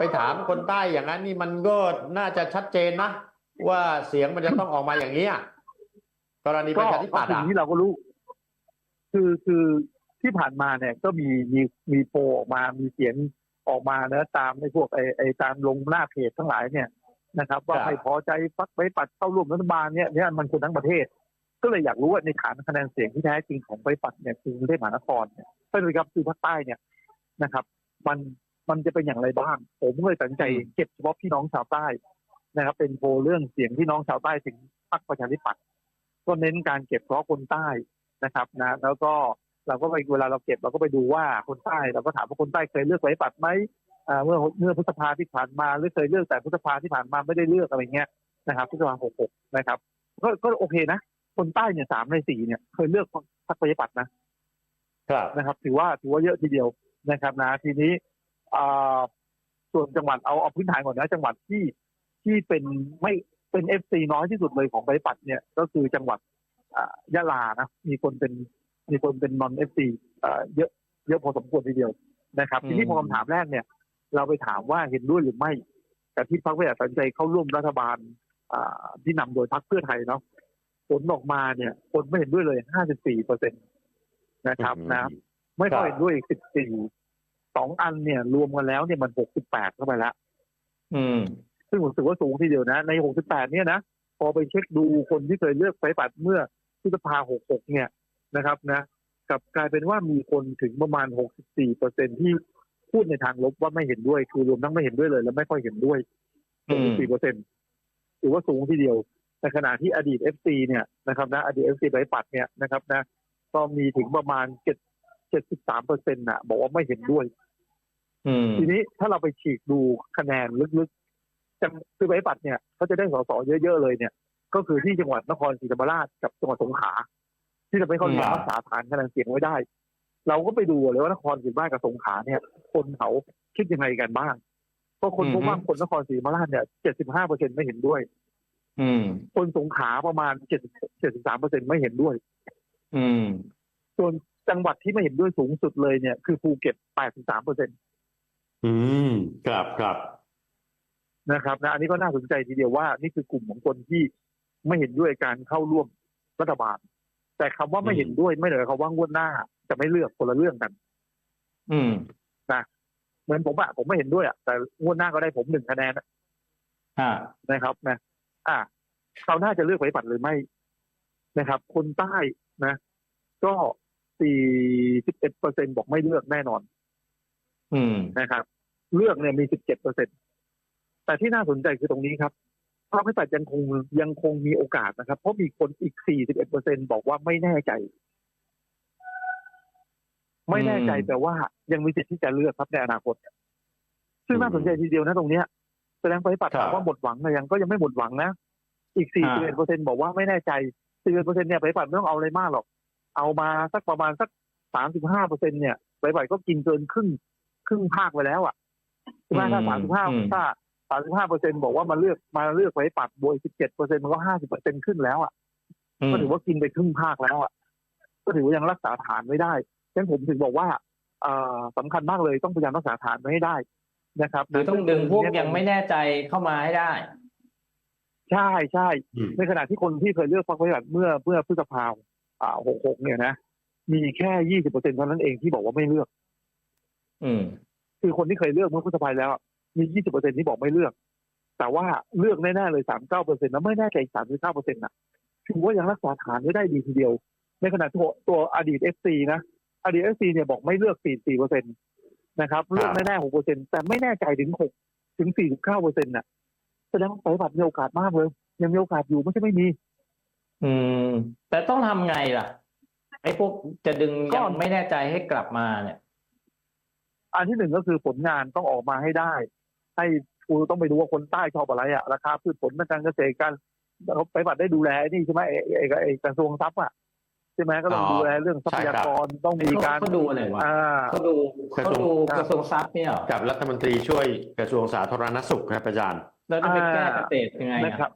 ไปถามคนใต้อย่างนั้นนี่มันก็น่าจะชัดเจนนะว่าเสียงมันจะต้องออกมาอย่างนี้อะกรณีประชาธิปัตย์สิ่อะงที่เราก็รู้ คือคือที่ผ่านมาเนี่ย ก็มีมีมีโพลออกมา มีเสียงออกมานะตามในพวกไอไอตามลงหน้าเพจทั้งหลายเนี่ยนะครับ ว่าครับไม่พอใจพักไปปัดเข้าร่วมรัฐบาลเนี่ยเนี่ยมันคนทั้งประเทศ ก็เลยอยากรู้ว่าในฐานคะแนนเสียงที่แท้จริงของไปปัดเนี่ยคือกรุงเทพมหานครเนี่ยใช่ไหมครับคือภาคใต้เนี่ยนะครับ มัน มันจะเป็นอย่างไรบ้าง ผมก็เลยตัดสินใจเก็บเฉพาะพี่น้องชาวใต้นะครับ เป็นโพลเรื่องเสียงพี่น้องชาวใต้ถึงพรรคประชาธิปัตย์ก็เน้นการเก็บเฉพาะคนใต้นะครับนะแล้วก็เราก็ไปเวลาเราเก็บเราก็ไปดูว่าคนใต้เราก็ถามว่าคนใต้เคยเลือกไว้ปัดไหมอ่าเมื่อเมื่อพฤษภาที่ผ่านมาหรือเคยเลือกแต่พฤษภาที่ผ่านมาไม่ได้เลือกอะไรเงี้ยนะครับพฤษภาหกหกนะครับ ก็ก็โอเคนะ คนใต้เนี่ยสามในสี่เนี่ยเคยเลือกพรรคประชาธิปัตย์นะครับนะครับ ถือว่าถือว่าเยอะทีเดียวนะครับนะทีนี้อ่า ส่วนจังหวัดเอาเอาพื้นฐานก่อนนะจังหวัดที่ที่เป็นไม่เป็นเอฟซีน้อยที่สุดเลยของไปปัดเนี่ย ก็คือจังหวัดอ่ายะลานะมีคนเป็นมีคนเป็นนอนเอฟซีเยอะเยอะพอสมควรทีเดียวนะครับอืมทีนี้พอคำถามแรกเนี่ย เราไปถามว่าเห็นด้วยหรือไม่แต่ที่พรรคประชาธิปัตย์เข้าร่วมรัฐบาลอ่าที่นำโดยพรรคเพื่อไทยเนาะผลออกมาเนี่ย คนไม่เห็นด้วยเลย 54เปอร์เซ็นตนะครับนะ ไม่ค่อยครับเห็นด้วยอีก สิบสี่สองอันเนี่ยรวมกันแล้วเนี่ยมันหกสิบแปดเข้าไปแล้วอืม ซึ่งผมรู้สึกว่าสูงทีเดียวนะ ในหกสิบแปดเนี่ยนะพอไปเช็คดูคนที่เคยเลือกไฟปัดเมื่อพฤษภาหกหกเนี่ยนะครับนะกลับกลายเป็นว่ามีคนถึงประมาณหกสิบสี่เปอร์เซ็นที่พูดในทางลบว่าไม่เห็นด้วยคือรวมทั้งไม่เห็นด้วยเลย และไม่ค่อยเห็นด้วยอืมสี่เปอร์เซ็นถือว่าสูงทีเดียวในขณะที่อดีตเอฟซีเนี่ยนะครับนะอดีตเอฟซีไฟปัดเนี่ยนะครับนะก็มีถึงประมาณเจ็ด เจ็ดสิบสามเปอร์เซ็นต์่ะ บอกว่าไม่เห็นด้วยอืมทีนี้ถ้าเราไปฉีกดูคะแนนลึกๆจังคือไบปัดเนี่ยเขาจะได้สสเยอะๆเลยเนี่ย ก็คือที่จังหวัดนครศรีธรรมราชกับจังหวัดสงขลาที่ทำให้เขาอืมรักษาฐานคะแนนเสียงไว้ได้ เราก็ไปดูเลยว่านครศรีธรรมราชกับสงขลาเนี่ย คนเขาคิดยังไงกันบ้างก็คนพบว่าคนนครศรีธรรมราชเนี่ยเจ็ดสิบห้าเปอร์เซ็นไม่เห็นด้วยอืมคนสงขลาประมาณเจ็ดเจ็ดสิบสามเปอร์เซ็นไม่เห็นด้วย อืม ส่วน จังหวัดที่ไม่เห็นด้วยสูงสุดเลยเนี่ยคือภูเก็ตแปดสิบสามเปอร์เซ็นอืมครับครับนะครับนะอันนี้ก็น่าสนใจทีเดียวว่า นี่คือกลุ่มของคนที่ไม่เห็นด้วยการเข้าร่วมรัฐบาล แต่คำว่าไม่เห็นด้วยไม่ได้หมายความว่างวดหน้า จะไม่เลือกคนละเรื่องกัน อืมเหมือนผมอะผมไม่เห็นด้วยอะแต่งวดหน้าก็ได้ผมหนึ่งคะแนนอ่านะครับ นะ อ่าเขาน่าจะเลือกไว้ปัดหรือไม่นะครับ คนใต้นะ ก็ สี่สิบเอ็ดเปอร์เซ็นบอกไม่เลือกแน่นอน อืมนะครับ เลือกเนี่ยมีสิบเจ็ดเปอร์เซ็นแต่ที่น่าสนใจคือตรงนี้ครับพรรคประชาธิปัตย์ยังคงยังคงมีโอกาสนะครับ เพราะมีคนอีกสี่สิบเอ็ดเปอร์เซ็นบอกว่าไม่แน่ใจ ไม่แน่ใจอืมแต่ว่ายังมีสิทธิ์ที่จะเลือกครับในอนาคต ซึ่งน่าสนใจทีเดียวนะตรงเนี้ยแสดงไปฏิปัตย์ครับถามว่าหมดหวังนะยังก็ยังไม่หมดหวังนะ อีกสี่สิบเอ็ดเปอร์เซ็นบอกว่าไม่แน่ใจสี่สิบเปอร์เซ็นเนี่ยไปฏิปัตย์ไม่ต้องเอาอะไรมากหรอก เอามาสักประมาณสักสามสิบห้าเปอร์เซ็นเนี่ยไปฏิปัตย์ก็กินเกินครึ่งครึ่งภาคไปแล้วอะใช่ไหมถ้าสามสิบห้าอืมถ้าสามสิบห้าเปอร์เซ็นบอกว่ามาเลือกมาเลือกไปฏิปัตย์บวกสิบเจ็ดเปอร์เซ็นมันก็ห้าสิบเปอร์เซ็นขึ้นแล้วอะอืมก็ถือว่ากินไปครึ่งภาคแล้วอะก็ถือว่ายังรักษาฐานไม่ได้ฉะนั้นผมถึงบอกว่าเอ่อสำคัญมากเลยต้องพยายามรักษาฐานไว้ให้ได้นะครับคือต้องดึงพวกยังไม่แน่ใจเข้ามาให้ได้ ใช่ใช่อืมในขณะที่คนที่เคยเลือกพรรคประชาธิปัตย์เมื่อเมื่อพฤษภา อ่าหกหกเนี่ยนะ มีแค่ยี่สิบเปอร์เซ็นเท่านั้นเองที่บอกว่าไม่เลือก อืม คือคนที่เคยเลือกเมื่อพฤษภาแล้วอะมียี่สิบเปอร์เซ็นที่บอกไม่เลือก แต่ว่าเลือกแน่ๆเลยสามเก้าเปอร์เซ็นต์แล้วไม่แน่ใจสามสิบเก้าเปอร์เซ็นต์ะถือว่ายังรักษาฐานไว้ได้ดีทีเดียว ในขณะที่ตัวอดีตเอฟซีนะ อดีตเอฟซีเนี่ยบอกไม่เลือกสี่สี่เปอร์เซ็นตนะครับ เลือกแน่ๆหกเปอร์เซ็นแต่ไม่แน่ใจถึงหกถึงสี่สิบเก้าเปอร์เซ็นต์น่ะแสดงว่าปฏิบัติมีโอกาสมากเลย ยังมีโอกาสอยู่ไม่ใช่ไม่มี อืม แต่ต้องทำไงล่ะ ไอ้พวกจะดึงก็ ยังไม่แน่ใจให้กลับมาเนี่ย อันที่หนึ่งก็คือผลงานต้องออกมาให้ได้ ให้ครูต้องไปดูว่าคนใต้ชอบอะไรอะราคาพืชผลทางการเกษตรการเขาไปบัตรได้ดูแลไอ้นี่ใช่ไหมไอ้ไอ้ไอ้ไอ้กระทรวงทรัพย์อะใช่ไหมก็ต้องอ๋อดูแลเรื่องทรัพยากรต้องมีการเขาดูอะไรวะ อ่า เขาดูกระเขาทรวงดูกระทรวงทรัพย์เนี่ยเหรอกับรัฐมนตรีช่วยกระทรวงสาธารณสุขครับอาจารย์ แล้วจะไปแก้อ่า เกษตรยังไงนะครัอะบ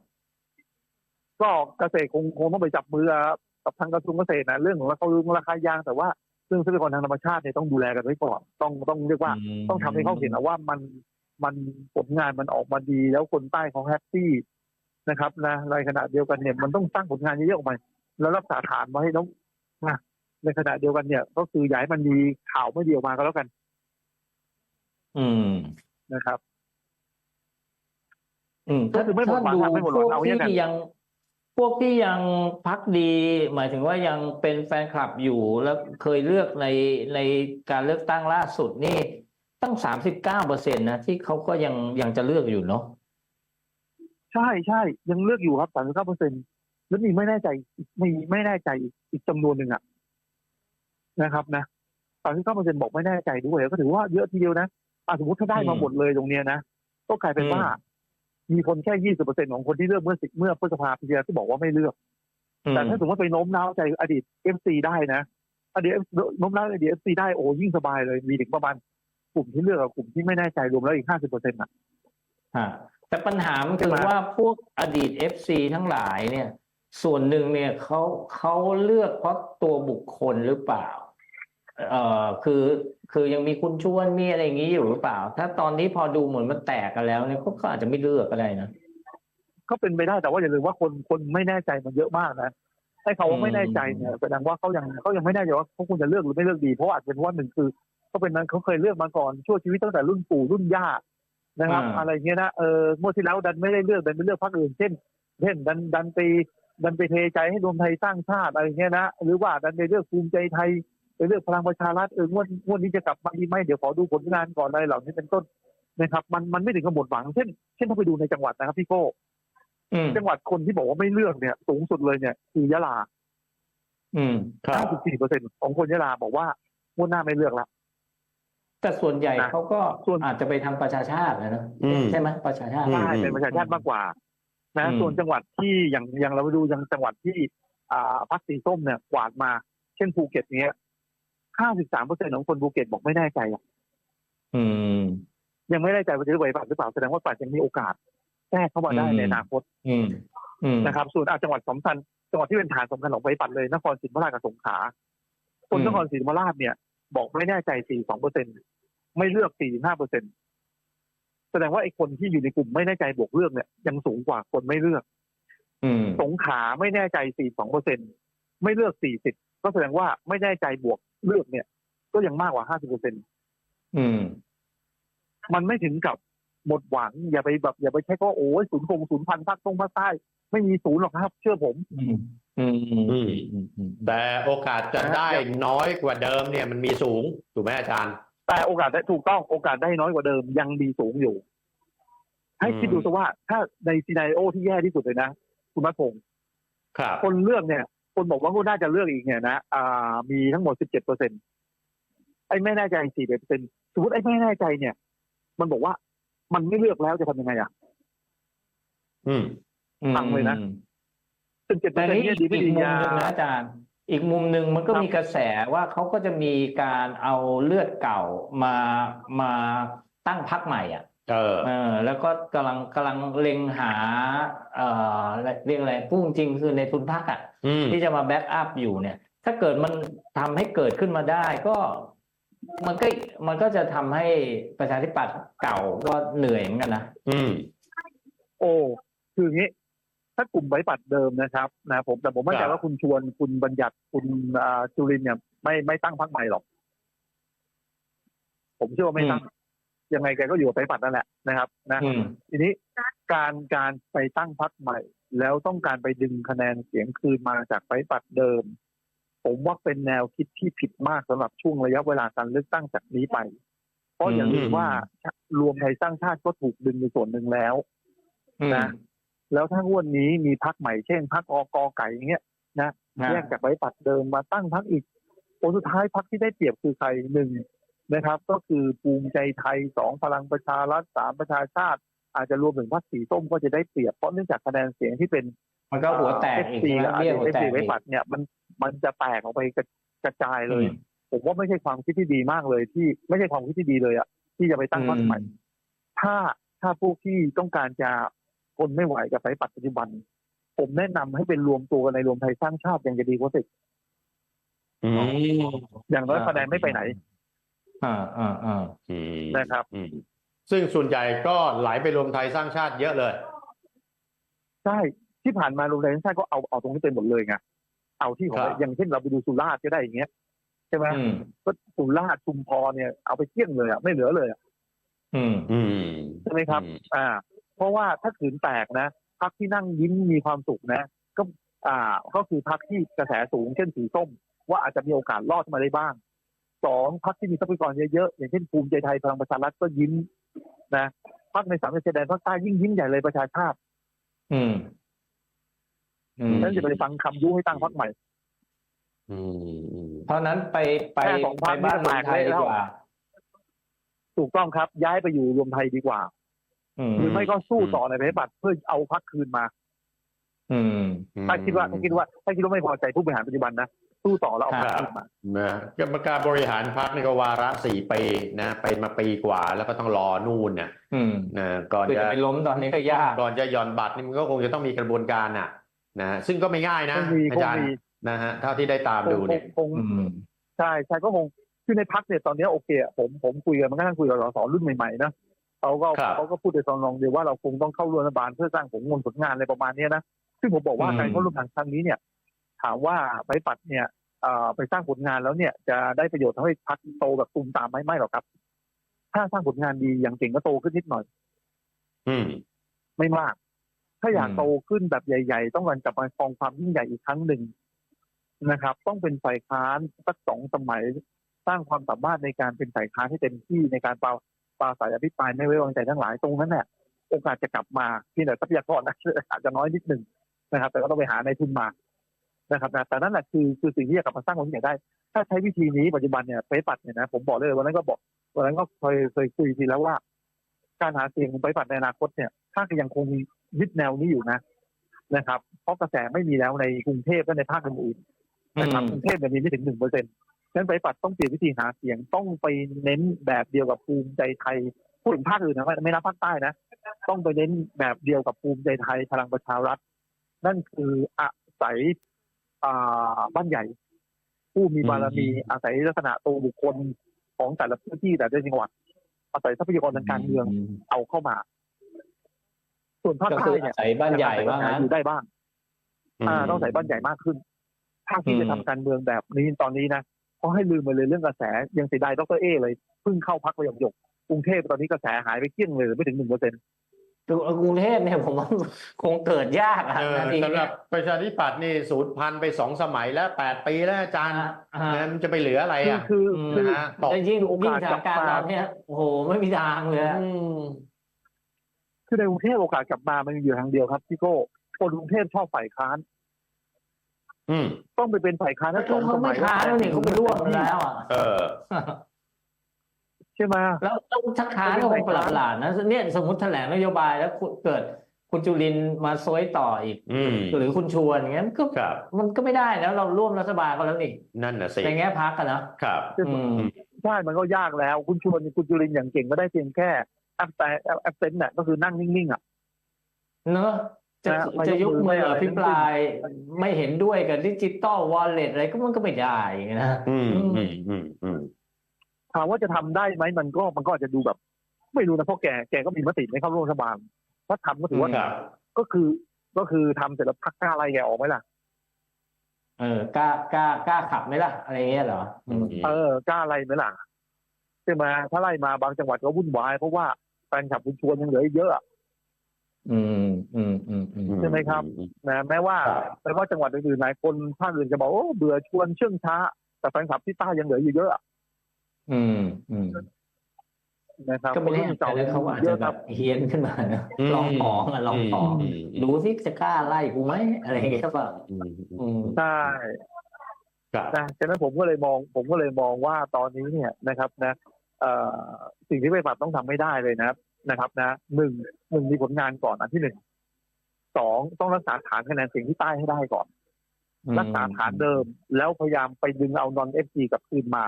ก็เกษตรคงคงต้องไปจับมือกับทางกระทรวงเกษตรนะเรื่องของราคาราคายางแต่ว่าเรื่องทรัพยากรทางธรรมชาติเนี่ยต้องดูแลกันไว้ก่อนต้องต้องเรียกว่าต้องทำให้เขาเห็นนะว่ามันมันผลงานมันออกมาดี แล้วคนใต้เขาแฮปปี้นะครับนะในขณะเดียวกันเนี่ยมันต้องสร้างผลงานเยอะๆออกมาแล้วรักษาฐานไว้แล้วนะในขณะเดียวกันเนี่ย ก็คืออยากให้มันมีข่าวไม่เดียวมาก็แล้วกัน อืมนะครับ อืมก็คือไม่หมดหวังถ้าอะไม่หมดหพวังวกเอาอย่างนั้นที่ยัง พวกที่ยังพักดี หมายถึงว่ายังเป็นแฟนคลับอยู่แล้วเคยเลือกในในการเลือกตั้งล่าสุดนี่ตั้งสามสิบเก้าเปอร์เซ็นตนะที่เขาก็ยังยังจะเลือกอยู่เนาะใช่ใช่ยังเลือกอยู่ครับสามสิบเก้าเปอร์เซ็นแล้วมีไม่แน่ใจมีไม่แน่ใจอีกจำนวนหนึ่งอะนะครับนะสามสิบเก้าเปอร์เซ็นบอกไม่แน่ใจด้วยก็ถือว่าเยอะทีเดียวนะอะสมมติถ้าได้มาอืมหมดเลยตรงเนี้ยนะก็กลายเป็นว่า มีคนแค่ยี่สิบเปอร์เซ็นของคนที่เลือกเมื่อสิเมื่อพฤษภาปีที่แล้วที่บอกว่าไม่เลือกอืมแต่ถ้าสมมติไปโน้มน้าวใจอดีตเอฟซีได้นะอดีต FC โน้มน้าวอดีตเอฟซีได้โอ้ยิ่งสบายเลย มีถึงประมาณกลุ่มที่เลือกกับกลุ่มที่ไม่แน่ใจรวมแล้วอีกห้าสิบเปอร์เซ็นต์อะฮะแต่ปัญหามันคือใช่ไหมว่าพวกอดีตเอฟซีทั้งหลายเนี่ย ส่วนหนึ่งเนี่ยเขาเขาเลือกเพราะตัวบุคคลหรือเปล่า เอ่อคือคือยังมีคุณชวนมีอะไรอย่างนี้อยู่หรือเปล่า ถ้าตอนนี้พอดูเหมือนมันแตกกันแล้วเนี่ยเขาก็อาจจะไม่เลือกก็ได้นะก็เป็นไปได้แต่ว่าอย่าลืมว่าคนคนไม่แน่ใจมันเยอะมากนะให้เขาว่าไม่แน่ใจเนี่ยแสดงว่าเขายังเขายังไม่แน่ใจว่าเขาควรจะเลือกหรือไม่เลือกดีเพราะอาจจะเป็นเพราะว่าหนึ่งคือเขาเป็นนั้นเขาเคยเลือกมาก่อนชั่วชีวิตตั้งแต่รุ่นปู่รุ่นย่านะครับอ่าอะไรเงี้ยนะเออเมื่อที่แล้วดันไม่ได้เลือกดันไปเลือกพรรคอื่นเช่นเช่นดันดันไปดันไปเทใจให้รวมไทยสร้างชาติอะไรเงี้ยนะหรือว่าดันไปเลือกภูมิใจไทย ไปเลือกพลังประชารัฐเอองวดงวดนี้จะกลับมาดีไหมเดี๋ยวขอดูผลงานก่อนอะไรเหล่านี้เป็นต้นนะครับ มันมันไม่ถึงกับหมดหวังเช่นเช่นถ้าไปดูในจังหวัดนะครับพี่โก้อืมจังหวัดคนที่บอกว่าไม่เลือกเนี่ย สูงสุดเลยเนี่ยคือยะลาอืมครับ94เปอร์เซ็นต์ของคนยะลาบอกว่างวดหน้าไม่เลือกละแต่ส่วนใหญ่นะเขาก็ส่วนอาจจะไปทางประชาชาตินะเนอะอืมใช่ไหมประชาชาติอืมใช่เป็นประชาชาติมากกว่า นะอืมส่วนจังหวัดที่อย่างอย่างเราไปดูอย่างจังหวัดที่ อ่าพรรคสีส้มเนี่ยกวาดมา เช่นภูเก็ตเนี้ย 53เปอร์เซ็นต์ของคนภูเก็ตบอกไม่แน่ใจอะอืมยังไม่แน่ใจว่าจะได้ไหวบัตรหรือเปล่าแสดงว่าปัดยังมีโอกาสแทรกเข้ามาได้อืมในอนาคตอืมอืมนะครับ ส่วนอาจังหวัดสำคัญจังหวัดที่เป็นฐานสำคัญของไวปัดเลยนครศรีธรรมราชกับสงขลาคนอืมนครศรีธรรมราชเนี่ย บอกไม่แน่ใจ 42เปอร์เซ็นไม่เลือก 45เปอร์เซ็นแสดงว่าไอ้คนที่อยู่ในกลุ่มไม่แน่ใจบวกเลือกเนี่ยยังสูงกว่าคนไม่เลือกอืมสงขลาไม่แน่ใจ 42เปอร์เซ็นไม่เลือก 40 ก็แสดงว่าไม่แน่ใจบวก เลือกเนี่ย ก็ยังมากกว่า50เปอร์เซ็นอืมมันไม่ถึงกับหมดหวัง อย่าไปแบบ อย่าไปใช้ก็โอ้ยศูนย์คงศูนย์พันภาคตรงภาคใต้ ไม่มีศูนย์หรอกครับ เชื่อผมอืมอืมอืมอืมอืมอืมแต่โอกาสจะได้น้อยกว่าเดิมเนี่ย มันมีสูงถูกไหมอาจารย์ แต่โอกาสได้ถูกต้องโอกาสได้น้อยกว่าเดิมยังมีสูงอยู่ ให้อืมคิดดูซะว่าถ้าในซีนาโอที่แย่ที่สุดเลยนะ คุณมัทพงศ์ครับคนเลือกเนี่ย คนบอกว่าก็น่าจะเลือกอีกเนี่ยนะอ่ามีทั้งหมด17เปอร์เซ็นไอ้ไม่แน่ใจ4เปอร์เซ็นสมมติไอ้ไม่แน่ใจเนี่ย มันบอกว่ามันไม่เลือกแล้วจะทำยังไงอะ อืมฟังเลยนะ17เปอแต่ร์เซ็นนี่เนี่ยอีดีกไม่มุดีมหยานึ่งนะอาจารย์อีกมุมหนึ่งมันก็ครับมีกระแสว่าเขาก็จะมีการเอาเลือดเก่ามามาตั้งพรรคใหม่อะ เออ เออ แล้วก็กำลังกำลังเล็งหา เอ่อเรียกอะไรผู้จริงคือในทุนพรรคอะอืม ที่จะมาแบ็กอัพอยู่เนี่ย ถ้าเกิดมันทำให้เกิดขึ้นมาได้ก็มันก็มันก็จะทำให้ประชาธิปัตย์เก่าก็เหนื่อยเหมือนกันนะอืม โอ้คืออย่างนี้ ถ้ากลุ่มไว้ปัดเดิมนะครับ นะผมแต่ผมมั่นใจครับว่าคุณชวนคุณบัญญัติคุณอ่าจุรินทร์เนี่ย ไม่ไม่ตั้งพรรคใหม่หรอก ผมเชื่อว่าไม่ตั้งยังไงแกก็อยู่กับไว้ปัดนั่นแหละนะครับ นะอืมทีนี้การการไปตั้งพรรคใหม่ แล้วต้องการไปดึงคะแนนเสียงคืนมาจากไฟปัดเดิม ผมว่าเป็นแนวคิดที่ผิดมากสำหรับช่วงระยะเวลาการเลือกตั้งจากนี้ไป เพราะอย่าลืมว่ารวมไทยสร้างชาติก็ถูกดึงในส่วนหนึ่งแล้วอืมนะแล้วถ้างวดนี้มีพักใหม่เช่นพักอกอไก่อย่างเงี้ยนะนะแยกจากไว้ปัดเดิมมาตั้งพักอีกผลสุดท้ายพักที่ได้เปรียบคือใครหนึ่งนะครับ ก็คือภูมิใจไทยสองพลังประชารัฐสามประชาชาติ อาจจะรวมถึงพรรคสีส้มก็จะได้เปรียบเพราะเนื่องจากคะแนนเสียงที่เป็นมันก็หัวแตกอีกซีใช่ไหมกับเรียกหัวเอฟแตซีกไว้อีกปัดเนี่ยมันมันจะแตกออกไปกระกระจายเลยอืมผมว่าไม่ใช่ความคิดที่ดีมากเลย ที่ไม่ใช่ความคิดที่ดีเลยอะที่จะไปตั้งพรรคใหม่ถ้าถ้าพวกที่ต้องการจะทนไม่ไหวกับไฟปัจจุบัน ผมแนะนำให้เป็นรวมตัวกันในรวมไทยสร้างชาติยังจะดีกว่าสิอืมอย่างน้อยคะแนนไม่ไปไหน อ่าอ่าอ่าอืมนะครับอืม ซึ่งส่วนใหญ่ก็ไหลไปรวมไทยสร้างชาติเยอะเลย ใช่ที่ผ่านมาโรงเรียนชาติก็เอาเอาตรงนี้เป็นหมดเลยไงเอาที่ของครับอย่างเช่นเราไปดูสุราษฎร์ก็ได้อย่างเงี้ยใช่ไหมอืมก็สุราษฎร์ชุมพรเนี่ยเอาไปเกลี้ยงเลยอะไม่เหลือเลยอะอืมอืมใช่ไหมครับ อ่า เพราะว่าถ้าขืนแตกนะพักที่นั่งยิ้มมีความสุขนะ ก็อ่าก็คือพักที่กระแสสูงเช่นสีส้ม ว่าอาจจะมีโอกาสรอดมาได้บ้างสองพักที่มีทรัพยากรเยอะๆอย่างเช่นภูมิใจไทยพลังประชารัฐก็ยิ้ม นะพักในสามจังหวัดชายแดนภาคใต้ยิ่งยิ้มใหญ่เลยประชาชาติ อืมอืมฉะนั้นจะไปฟังคำยุให้ตั้งพักใหม่อืมอืมเพราะนั้นไปไปแค่สองไปพันบ้านรวมไทยนี่ดีก็แตกเลยแล้วกว่า ถูกต้องครับ ย้ายไปอยู่รวมไทยดีกว่าอืมหรือไม่ก็สู้ต่อในประชาธิปัตย์เพื่อเอาพักคืนมาอืมถ้าคิดว่าถ้าคิดว่าถ้าคิดว่าไม่พอใจผู้บริหารปัจจุบันนะ สู้ต่อแล้วเอาพักครับคืนมานะกรรมการบริหารพรรคนี่ก็วาระสี่ปีนะไปมาปีกว่าแล้วก็ต้องรอนู่นเนี่ยอืมนะก่อนคือจะจะไปล้มตอนนี้ก็ยากก่อนจะหย่อนบัตรนี่มันก็คงจะต้องมีกระบวนการน่ะนะซึ่งก็ไม่ง่ายนะคงมีอาจารคงย์มีนะฮะเท่าที่ได้ตามคดูงเนี่ยคงอืมใช่ใช่ก็คงคือในพักเนี่ยตอนนี้โอเคอะผมผมคุยกันมันก็นั่งคุยกับสสรุ่นใหม่ๆนะเขาก็ครับเขาก็พูดในตอนรองเดียวว่าเราคงต้องเข้าร่วมรัฐบาลเพื่อสร้างผลงานผลงานอะไรประมาณเนี้ยนะซึ่งผมบอกว่าอืมการเข้าร่วมงานครั้งนี้เนี่ย ถามว่าไปปัดเนี่ยเอ่อไปสร้างผลงานแล้วเนี่ยจะได้ประโยชน์ทำให้พักโตแบบตูมตามไหมไม่หรอกครับ ถ้าสร้างผลงานดีอย่างเก่งก็โตขึ้นนิดหน่อย อืม ไม่มาก ถ้าอยากอืมโตขึ้นแบบใหญ่ ๆ ต้องการกลับมาครองความยิ่งใหญ่อีกครั้งหนึ่งนะครับ ต้องเป็นฝ่ายค้านสักสองสมัยสร้างความสามารถในการเป็นฝ่ายค้านให้เต็มที่ในการปราปราศัยอภิปรายไม่ไว้วางใจทั้งหลายตรงนั้นเนี่ยโอกาสจะกลับมาเพียงแต่ทรัพยากรนะอาจจะน้อยนิดหนึ่งนะครับ แต่ก็ต้องไปหาในทุนมา นะครับนะแต่นั่นแหละคือคือสิ่งที่จะกลับมาสร้างความยิ่งใหญ่ได้ ถ้าใช้วิธีนี้ปัจจุบันเนี่ยไปปัดเนี่ยนะผมบอกเลยวันนั้นก็บอกวันนั้นก็เคยเคยคุยทีแล้วว่า การหาเสียงของไปปัดในอนาคตเนี่ย ถ้ายังคงยึดแนวนี้อยู่นะนะครับ เพราะกระแสไม่มีแล้วในกรุงเทพและในภาคอื่นๆนะครับกรุงเทพเนี่ยมีไม่ถึงหนึ่งเปอร์เซ็นต์ฉะนั้นไปปัดต้องเปลี่ยนวิธีหาเสียงต้องไปเน้นแบบเดียวกับภูมิใจไทยพูดถึงภาคอื่นนะไม่นับภาคใต้นะ ต้องไปเน้นแบบเดียวกับภูมิใจไทยพลังประชารัฐ นั่นคืออาศัยอ่า บ้านใหญ่ ผู้มีบารมีอืมอาศัยลักษณะตัวบุคคลของแต่ละพื้นที่แต่ละจังหวัดอาศัยทรัพยากรทางการเมืองเอาเข้ามา ส่วนภาคก็ใต้คือเนี่ยอาศัยบ้านใหญ่ว่างั้นอยู่ได้บ้าง อ่าต้องใส่บ้านใหญ่มากขึ้นถ้าที่อืมจะทำการเมืองแบบนี้ตอนนี้นะก็ให้ลืมไปเลยเรื่องกระแสยังเสียดายดรเอเลยเพิ่งเข้าพักไปหยกๆกรุงเทพตอนนี้กระแสหายไปเกลี้ยงเลยไม่ถึงหนึ่งเปอร์เซ็นต์ ดูกรุงเทพเนี่ยผมว่าคงเกิดยากอะเออนาทีสำหเนี่รัย บประชาธิปัตย์นี่สูญพันธุ์ไปสองสมัยแล้วแปดปีแล้วอาจารย์อ่า นะมันจะไปเหลืออะไรคืออะคือม คือ นะฮะตกแต่ยิ่งโอกาสยิ่งสถานการณ์กลับมาตอนเนี้ยโอ้โหไม่มีทางเลยอะ อืม คือในกรุงเทพโอกาสกลับมามันมีอยู่ทางเดียวครับพี่โก้คนกรุงเทพชอบฝ่ายค้าน อืมต้องไปเป็นฝ่ายค้านแล้ทั้วงสองเขาสไม่มัย ค้านแล้วนี่เขาไปร่วมแล้วอะ เออ ใช่ไหมแล้วต้องชักค้านก็คงประหลาดๆนะเนี่ยสมมติแถลงนโยบายแล้วคุณเกิดคุณจุลินทร์มาซวยต่ออีกอืมหรือคุณชวนอย่างนั้นก็ครับมันก็ไม่ได้นะเราร่วมรัฐบาลกันแล้วนี่นั่นน่ะสิในแง่พักกันนะครับอืมใช่มันก็ยากแล้ว คุณชวนคุณจุลินทร์อย่างเก่งก็ได้เพียงแค่แอปแต่แอปเซนต์เนี่ยก็คือนั่งนิ่งๆอะเนอะจะนะไม่จะยยกกมือมืไม่ออะไรอภิปรายไม่เห็นด้วยกับดิจิตอลวอลเล็ตอะไรก็มันก็ไม่ได้นะอืมอืมอืมอืมอืม ถามว่าจะทำได้ไหมมันก็มันก็อาจจะดูแบบ ไม่รู้นะเพราะแกแกก็มีมติไม่เข้าร่วมรัฐบาลถ้าทำก็ถือว่าครับก็คือก็คือทำเสร็จแล้วพักกล้าอะไรแกออกไหมล่ะเออกล้ากล้ากล้าขับไหมล่ะ อะไรเงี้ยเหรออืมเออกล้าอะไรไหมล่ะใช่ไหมถ้าไล่มาบางจังหวัดก็วุ่นวาย เพราะว่าแฟนคลับคุณชวนยังเหลืออีกเยอะอะอืมอืมอืมอืมใช่ไหมครับนะแม้ว่าครับแม้ว่าจังหวัดอื่นๆหลายคนภาคอื่นจะบอกโอ้เบื่อชวนเชื่องช้า แต่แฟนคลับที่ใต้ยังเหลืออยู่เยอะ อะอืม อืม นะครับก็ไม่แน่คนรุ่นใจเก่าแล้วเขาอาจเยจะอะแบครับบเฮี้ยนขึ้นมานะอืมลองของอะลองของอืมดูสิจะกล้าไล่กูไหมอะไรอย่างเงี้ยเปล่าอืมอืมใช่ครับนะฉะนั้นผมก็เลยมองผมก็เลยมองว่าตอนนี้เนี่ยนะครับ นะเอ่อสิ่งที่ไปปรับต้องทำไม่ได้เลยนะครับนะครับ นะหนึ่งหนึ่งมีผลงานก่อนอันที่หนึ่งสองต้องรักษาฐานคะแนนเสียงที่ใต้ให้ได้ก่อน รักษาฐานเดิม แล้วพยายามไปดึงเอานอนเอฟซีกลับคืนมา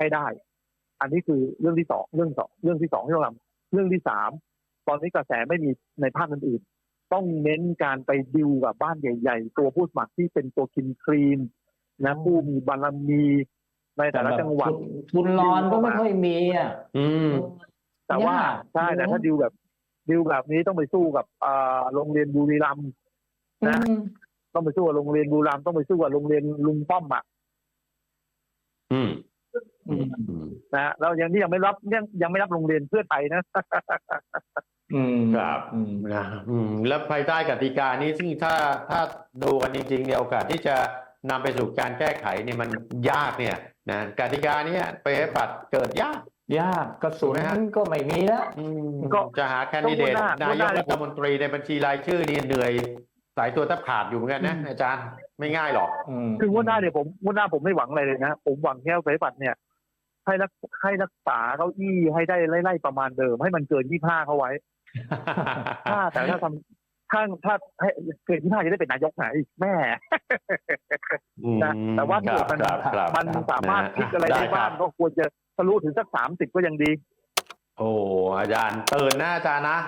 ให้ได้ อันนี้คือเรื่องที่สองเรื่องสองเรื่องที่สองที่เราทำเรื่องที่สามตอนนี้กระแสไม่มีในภาคอื่นๆต้องเน้นการไปดิวกับบ้านใหญ่ ๆ ตัวผู้สมัครที่เป็นตัวคินครีมนะผู้มีบารมีในแต่ละจังหวัดทุนร้อนก็ไม่ค่อยมีอะอืม แต่ว่ายากใช่แต่เนอะถ้าดิวแบบดิวแบบนี้ต้องไปสู้กับอ่าโรงเรียนบุรีรัมย์นะอืมต้องไปสู้กับโรงเรียนบุรีรัมย์ต้องไปสู้กับโรงเรียนลุงป้อมอะอืมอืมอืม นะฮะแล้วยังที่ยังไม่รับยังยังไม่รับโรงเรียนเพื่อไทยนะอืมครับอืมนะอืมแล้วภายใต้กติกานี้ซึ่งถ้าถ้าดูกันจริงๆเนี่ยโอกาสที่จะนำไปสู่การแก้ไขเนี่ยมันยากเนี่ยนะกติกาเนี้ไปให้ปัดเกิดยาก ยากกระสุนถูกไหมฮะก็ไม่มีแล้วอืมก็จะหาแคนดิเดตก็นางวดหน้ายกรัฐมนตรีในบัญชีรายชื่อนี่เหนื่อยสายตัวแทบขาดอยู่เหมือนกันนะอืมอาจารย์ไม่ง่ายหรอกอืมคืองวดหน้าเนี่ยผมงวดหน้าผมไม่หวังอะไรเลยนะ ผมหวังแค่ไฟบัตรเนี่ย ให้รักให้รักษาเก้าอี้ให้ได้ไล่ๆประมาณเดิม ให้มันเกินยี่ห้าเข้าไว้ถ้าแต่ถ้าทำถ้าถ้าให้เกินยี่ห้าจะได้เป็นนายกไหนแม่นะแต่ว่าถ้าเกิดมันครับครับมันสามารถนะฮะคิดอะไรได้ได้ครับบ้างก็ควรจะทะลุถึงสักสามสิบก็ยังดี โอ้อาจารย์ตื่นนะอาจารย์นะ